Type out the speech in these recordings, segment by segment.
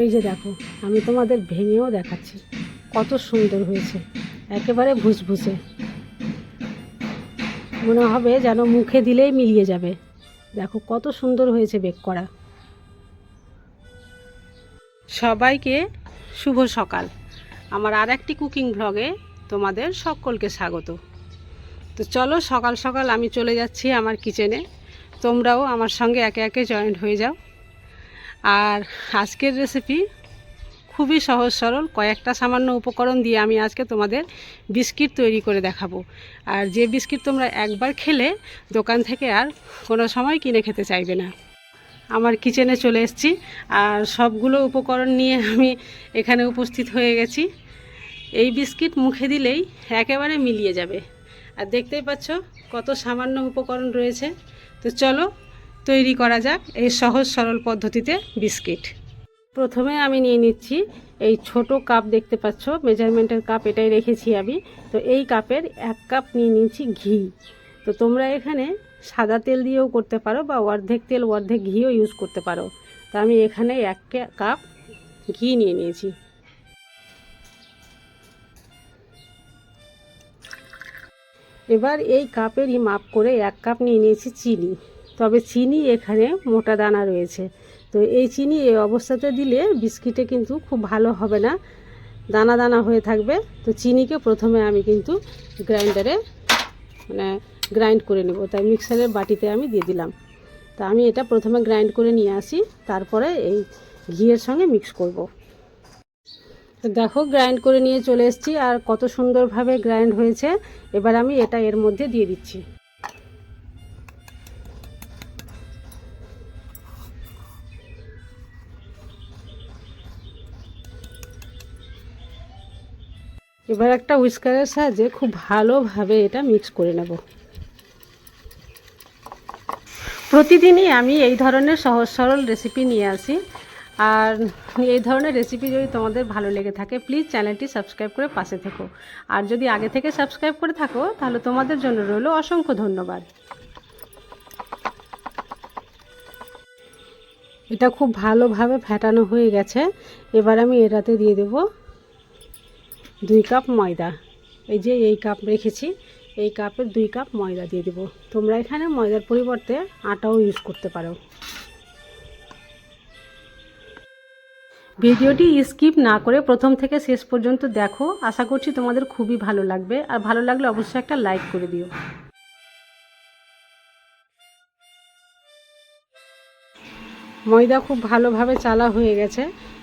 এই যে দেখো, আমি তোমাদের ভেঙেও দেখাচ্ছি। কত সুন্দর হয়েছে, একেবারে ভুসভুসে। মনে হবে যেন মুখে দিলেই মিলিয়ে যাবে। দেখো, কত সুন্দর হয়েছে বেক করা। সবাইকে শুভ সকাল। আমার আর একটি কুকিং ব্লগে তোমাদের সকলকে স্বাগত। তো চলো, সকাল সকাল আমি চলে যাচ্ছি আমার কিচেনে। তোমরাও আমার সঙ্গে একে একে জয়েন্ট হয়ে যাও। আর আজকের রেসিপি খুবই সহজ সরল। কয়েকটা সামান্য উপকরণ দিয়ে আমি আজকে তোমাদের বিস্কিট তৈরি করে দেখাবো। আর যে বিস্কিট তোমরা একবার খেলে, দোকান থেকে আর কোনো সময় কিনে খেতে চাইবে না। আমার কিচেনে চলে এসেছি। আর সবগুলো উপকরণ নিয়ে আমি এখানে উপস্থিত হয়ে গেছি। এই বিস্কিট মুখে দিলেই একেবারে মিলিয়ে যাবে। আর দেখতেই পাচ্ছ কত সামান্য উপকরণ রয়েছে। তো চলো তৈরি করা যাক এই সহজ সরল পদ্ধতিতে বিস্কিট। প্রথমে আমি নিয়ে নিচ্ছি এই ছোট কাপ দেখতে পাচ্ছ, মেজারমেন্টের কাপ এটাই রেখেছি আমি। তো এই কাপের এক কাপ নিয়ে নিচ্ছি ঘি। তো তোমরা এখানে সাদা তেল দিয়েও করতে পারো বা অর্ধেক তেল, অর্ধেক ঘিও ইউজ করতে পারো। তো আমি এখানে এক কাপ ঘি নিয়ে নিয়েছি। এবার এই কাপেরই মাপ করে এক কাপ নিয়ে নিয়েছি চিনি। তবে চিনি এখানে মোটা দানা রয়েছে। তো এই চিনি এই অবস্থাতে দিলে বিস্কিটে কিন্তু খুব ভালো হবে না, দানা দানা হয়ে থাকবে। তো চিনিকে প্রথমে আমি কিন্তু গ্রাইন্ডারে মানে গ্রাইন্ড করে নেব। তাই মিক্সারের বাটিতে আমি দিয়ে দিলাম। তা আমি এটা প্রথমে গ্রাইন্ড করে নিয়ে আসি, তারপরে এই ঘিয়ের সঙ্গে মিক্স করব। তো দেখো, গ্রাইন্ড করে নিয়ে চলে এসেছি আর কত সুন্দরভাবে গ্রাইন্ড হয়েছে। এবার আমি এটা এর মধ্যে দিয়ে দিচ্ছি। এবার একটা উইস্কারের সাহায্যে খুব ভালোভাবে এটা মিক্স করে নেব। প্রতিদিনই আমি এই ধরনের সহজ সরল রেসিপি নিয়ে আসি। আর এই ধরনের রেসিপি যদি তোমাদের ভালো লেগে থাকে প্লিজ চ্যানেলটি সাবস্ক্রাইব করে পাশে থেকো। আর যদি আগে থেকে সাবস্ক্রাইব করে থাকো, তাহলে তোমাদের জন্য রইল অসংখ্য ধন্যবাদ। এটা খুব ভালোভাবে ফেটানো হয়ে গেছে। এবার আমি এটাতে দিয়ে দেব দুই কাপ ময়দা। এই যে এই কাপ রেখেছি, এই কাপের দুই কাপ ময়দা দিয়ে দেব। তোমরা এখানে ময়দার পরিবর্তে আটাও ইউজ করতে পারো। ভিডিওটি স্কিপ না করে প্রথম থেকে শেষ পর্যন্ত দেখো। আশা করছি তোমাদের খুবই ভালো লাগবে। আর ভালো লাগলে অবশ্যই একটা লাইক করে দিও। ময়দা খুব ভালোভাবে চালা হয়ে গেছে।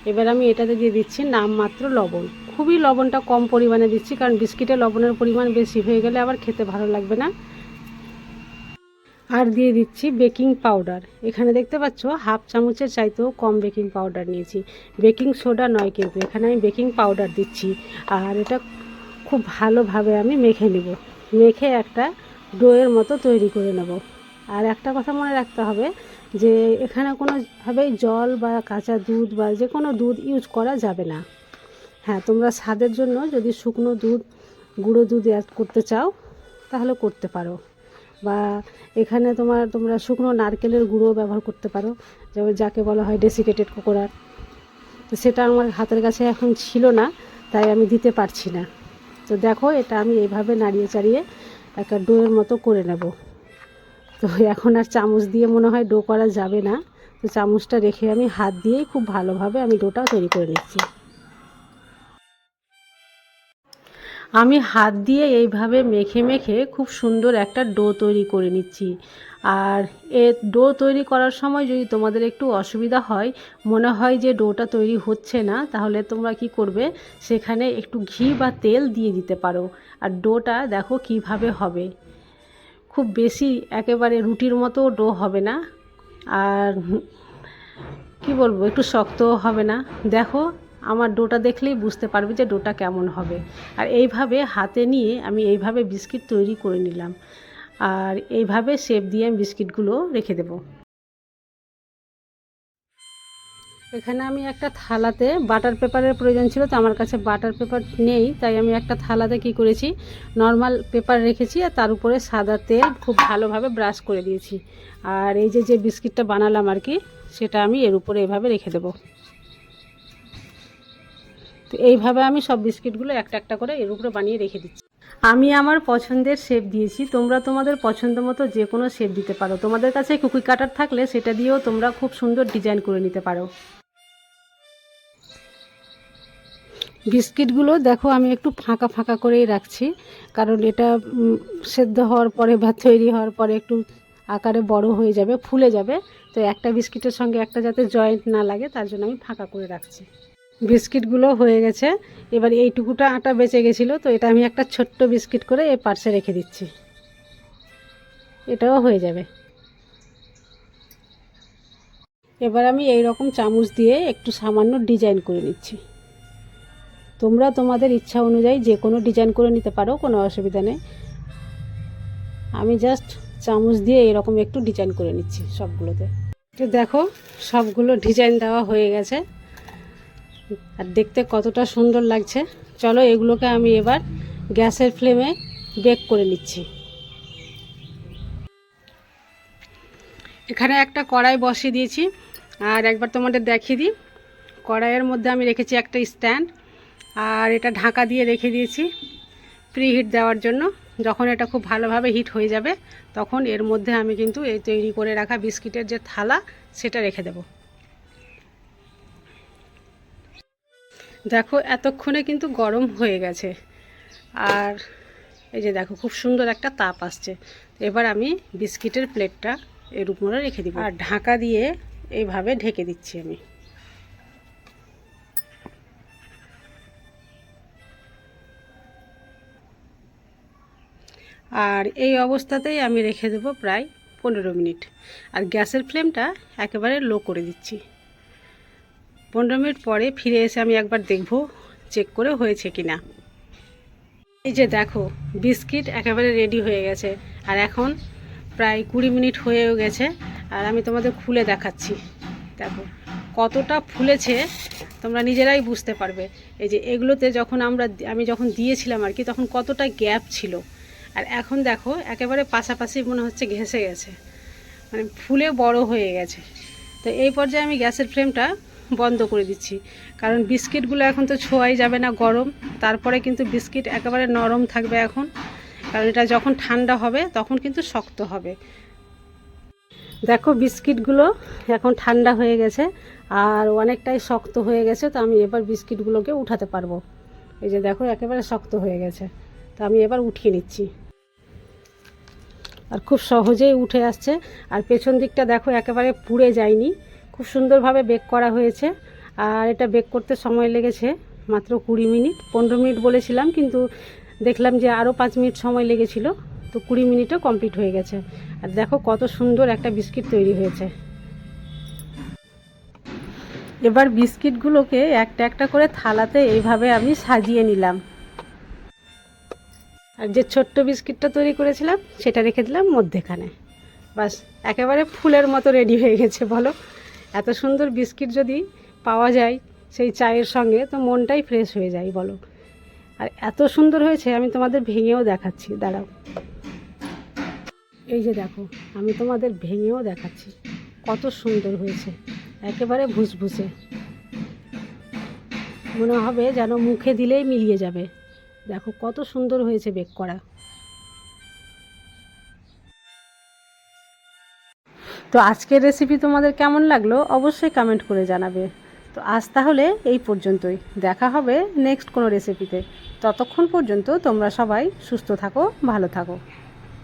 এবার আমি এটাতে দিয়ে দিচ্ছি নামমাত্র লবণ। খুবই লবণটা কম পরিমাণে দিচ্ছি, কারণ বিস্কিটে লবণের পরিমাণ বেশি হয়ে গেলে আবার খেতে ভালো লাগবে না। আর দিয়ে দিচ্ছি বেকিং পাউডার। এখানে দেখতে পাচ্ছ, হাফ চামচের চাইতেও কম বেকিং পাউডার নিয়েছি। বেকিং সোডা নয় কিন্তু, এখানে আমি বেকিং পাউডার দিচ্ছি। আর এটা খুব ভালোভাবে আমি মেখে নেব। মেখে একটা ডোয়ের মতো তৈরি করে নেব। আর একটা কথা মনে রাখতে হবে যে, এখানে কোনোভাবেই জল বা কাঁচা দুধ বা যে কোনো দুধ ইউজ করা যাবে না। হ্যাঁ তোমরা স্বাদের জন্য যদি শুকনো দুধ, গুঁড়ো দুধ অ্যাড করতে চাও, তাহলে করতে পারো। বা এখানে তোমার, তোমরা শুকনো নারকেলের গুঁড়ো ব্যবহার করতে পারো, যেমন যাকে বলা হয় ডেসিকেটেড কোকোনাট তো সেটা আমার হাতের কাছে এখন ছিল না, তাই আমি দিতে পারছি না। তো দেখো, এটা আমি এইভাবে নাড়িয়ে চাড়িয়ে একটা ডোয়ের মতো করে নেব। তো এখন আর চামচ দিয়ে মনে হয় ডো করা যাবে না। তো চামচটা রেখে আমি হাত দিয়েই খুব ভালোভাবে আমি ডোটা তৈরি করে নিচ্ছি। আমি হাত দিয়ে এইভাবে মেখে মেখে খুব সুন্দর একটা ডো তৈরি করে নিচ্ছি। আর এ ডো তৈরি করার সময় যদি তোমাদের একটু অসুবিধা হয়, মনে হয় যে ডোটা তৈরি হচ্ছে না, তাহলে তোমরা কি করবে? সেখানে একটু ঘি বা তেল দিয়ে দিতে পারো। আর ডোটা দেখো কীভাবে হবে। খুব বেশি একেবারে রুটির মতো ডো হবে না। আর কি বলব, একটু শক্তও হবে না। দেখো আমার ডোটা দেখলেই বুঝতে পারবে যে ডোটা কেমন হবে। আর এইভাবে হাতে নিয়ে আমি এইভাবে বিস্কিট তৈরি করে নিলাম। আর এইভাবে শেপ দিয়ে আমি বিস্কিটগুলো রেখে দেব। এখানে আমি একটা থালাতে বাটার পেপারের প্রয়োজন ছিল, তো আমার কাছে বাটার পেপার নেই, তাই আমি একটা থালাতে কি করেছি, নর্মাল পেপার রেখেছি আর তার উপরে সাদা তেল খুব ভালোভাবে ব্রাশ করে দিয়েছি। আর এই যে যে বিস্কিটটা বানালাম আর কি, সেটা আমি এর উপরে এভাবে রেখে দেবো। তো এইভাবে আমি সব বিস্কিটগুলো একটা একটা করে এর উপরে বানিয়ে রেখে দিচ্ছি। আমি আমার পছন্দের শেপ দিয়েছি। তোমরা তোমাদের পছন্দ মতো যে কোনো শেপ দিতে পারো। তোমাদের কাছে কুকি কাটার থাকলে সেটা দিয়েও তোমরা খুব সুন্দর ডিজাইন করে নিতে পারো। বিস্কিটগুলো দেখো, আমি একটু ফাঁকা ফাঁকা করেই রাখছি। কারণ এটা সেদ্ধ হওয়ার পরে বা তৈরি হওয়ার পরে একটু আকারে বড় হয়ে যাবে, ফুলে যাবে। তো একটা বিস্কিটের সঙ্গে একটা যাতে জয়েন্ট না লাগে, তার জন্য আমি ফাঁকা করে রাখছি। বিস্কিটগুলো হয়ে গেছে। এবার এইটুকুটা আটা বেঁচে গেছিল, তো এটা আমি একটা ছোট্ট বিস্কিট করে এই পার্সে রেখে দিচ্ছি। এটাও হয়ে যাবে। এবার আমি এই রকম চামচ দিয়ে একটু সামান্য ডিজাইন করে নিচ্ছি। তোমরা তোমাদের ইচ্ছা অনুযায়ী যে কোনো ডিজাইন করে নিতে পারো, কোনো অসুবিধা নেই। আমি জাস্ট চামচ দিয়ে এরকম একটু ডিজাইন করে নিচ্ছি সবগুলোতে। তো দেখো, সবগুলো ডিজাইন দেওয়া হয়ে গেছে। আর দেখতে কতটা সুন্দর লাগছে। চলো এগুলোকে আমি এবার গ্যাসের ফ্লেমে বেক করে নিচ্ছি। এখানে একটা কড়াই বসিয়ে দিয়েছি। আর একবার তোমাদের দেখিয়ে দিই। কড়াইয়ের মধ্যে আমি রেখেছি একটা স্ট্যান্ড। আর এটা ঢাকা দিয়ে রেখে দিয়েছি প্রি হিট দেওয়ার জন্য। যখন এটা খুব ভালোভাবে হিট হয়ে যাবে, তখন এর মধ্যে আমি কিন্তু এই তৈরি করে রাখা বিস্কিটের যে থালা, সেটা রেখে দেব। দেখো, এতক্ষণে কিন্তু গরম হয়ে গেছে। আর এই যে দেখো, খুব সুন্দর একটা তাপ আসছে। এবার আমি বিস্কিটের প্লেটটা এর উপরে রেখে দিব। আর ঢাকা দিয়ে এইভাবে ঢেকে দিচ্ছি আমি। আর এই অবস্থাতেই আমি রেখে দেবো প্রায় পনেরো মিনিট। আর গ্যাসের ফ্লেমটা একেবারে লো করে দিচ্ছি। পনেরো মিনিট পরে ফিরে এসে আমি একবার দেখব চেক করে হয়েছে কি না এই যে দেখো, বিস্কিট একেবারে রেডি হয়ে গেছে। আর এখন প্রায় কুড়ি মিনিট হয়েও গেছে, আর আমি তোমাদের খুলে দেখাচ্ছি। দেখো, কতটা ফুলেছে, তোমরা নিজেরাই বুঝতে পারবে। এই যে এগুলোতে যখন আমরা আমি যখন দিয়েছিলাম আর কি, তখন কতটা গ্যাপ ছিল। আর এখন দেখো, একেবারে পাশাপাশি মনে হচ্ছে ঘেসে গেছে। মানে ফুলে বড় হয়ে গেছে। তো এই পর্যায়ে আমি গ্যাসের ফ্লেমটা বন্ধ করে দিচ্ছি। কারণ বিস্কিটগুলো এখন তো ছোঁয়াই যাবে না গরম। তারপরে কিন্তু বিস্কিট একেবারে নরম থাকবে এখন। কারণ এটা যখন ঠান্ডা হবে, তখন কিন্তু শক্ত হবে। দেখো বিস্কিটগুলো এখন ঠান্ডা হয়ে গেছে আর অনেকটাই শক্ত হয়ে গেছে, তো আমি এবার বিস্কিটগুলোকে উঠাতে পারব। এই যে দেখো একেবারে শক্ত হয়ে গেছে। তো আমি এবার উঠিয়ে নিচ্ছি। আর খুব সহজেই উঠে আসছে। আর পেছন দিকটা দেখো একেবারে পুড়ে যায়নি। খুব সুন্দরভাবে বেক করা হয়েছে। আর এটা বেক করতে সময় লেগেছে মাত্র কুড়ি মিনিট, পনেরো মিনিট বলেছিলাম, কিন্তু দেখলাম যে আরও পাঁচ মিনিট সময় লেগেছিল, তো কুড়ি মিনিটও কমপ্লিট হয়ে গেছে। আর দেখো কত সুন্দর একটা বিস্কিট তৈরি হয়েছে। এবার বিস্কিটগুলোকে একটা একটা করে থালাতে এইভাবে আমি সাজিয়ে নিলাম। আর যে ছোট্ট বিস্কিটটা তৈরি করেছিলাম, সেটা রেখে দিলাম মধ্যেখানে। বাস, একেবারে ফুলের মতো রেডি হয়ে গেছে, বলো। এত সুন্দর বিস্কিট যদি পাওয়া যায় সেই চায়ের সঙ্গে, তো মনটাই ফ্রেশ হয়ে যায়, বলো। আর এত সুন্দর হয়েছে, আমি তোমাদের ভেঙেও দেখাচ্ছি, দাঁড়াও। এই যে দেখো, আমি তোমাদের ভেঙেও দেখাচ্ছি, কত সুন্দর হয়েছে, একেবারে ভুসভুসে। মনে হবে যেন মুখে দিলেই মিলিয়ে যাবে। দেখো, কত সুন্দর হয়েছে বেক করা। তো আজকের রেসিপি তোমাদের কেমন লাগল অবশ্যই কমেন্ট করে জানাবে। তো আজ তাহলে এই পর্যন্তই। দেখা হবে নেক্সট কোনো রেসিপিতে ততক্ষণ পর্যন্ত তোমরা সবাই সুস্থ থাকো, ভালো থাকো।